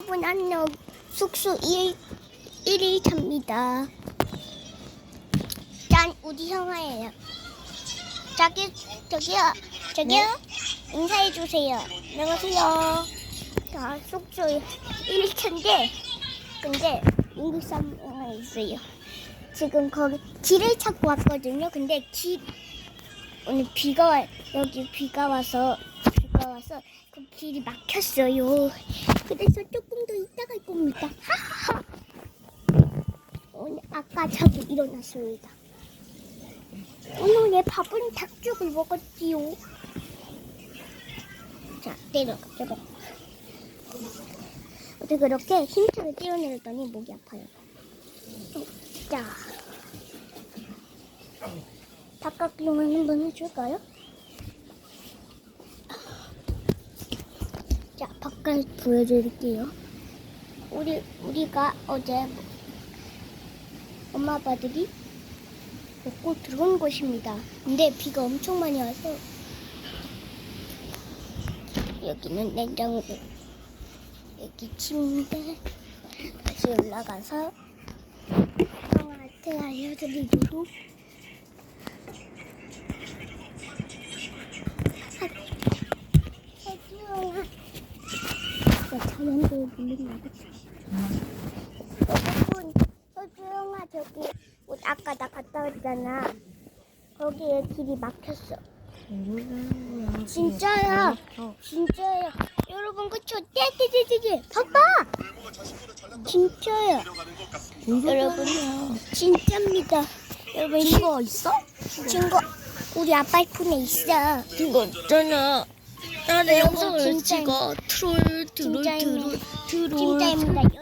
여러분 안녕. 숙소 1, 1일 차입니다. 짠 우리 형아예요. 저기 저기요 저기요. 인사해주세요. 안녕하세요. 자 숙소 1일 차인데 근데 인국 사람이 있어요. 지금 거기 길을 찾고 왔거든요. 근데 길 오늘 비가 와 여기 비가 와서 비가 와서 그 길이 막혔어요. 그래서 조금 더 이따 갈 겁니다. 오늘 아까 자고 일어났습니다. 오늘 내 밥은 닭죽을 먹었지요. 자 내려가 내려가. 어떻게 그렇게 힘차게 뛰어내렸더니 목이 아파요. 어, 자. 닭가기용을 한번 해줄까요? 자, 바깥 보여드릴게요. 우리 우리가 어제 엄마 아빠들이 먹고 들어온 곳입니다. 근데 비가 엄청 많이 와서 여기는 냉장고, 여기 침대. 다시 올라가서 형한테 알려드리도록. 자연도 물린다, 그치? 여러분, 서주영아, 저기, 옷 아까 나 갔다 왔잖아. 거기에 길이 막혔어. 진짜야. 진짜야. 여러분, 그쵸? 떼떼떼떼떼. 봐봐! 진짜야. 여러분, 진짜입니다. 여러분, 이거 있어? 증거, 우리 아빠 폰에 있어. 이거 있잖아. 나는 영상을 찍어. 트롤, 트롤. 트롤, 트롤. 진짜입니다.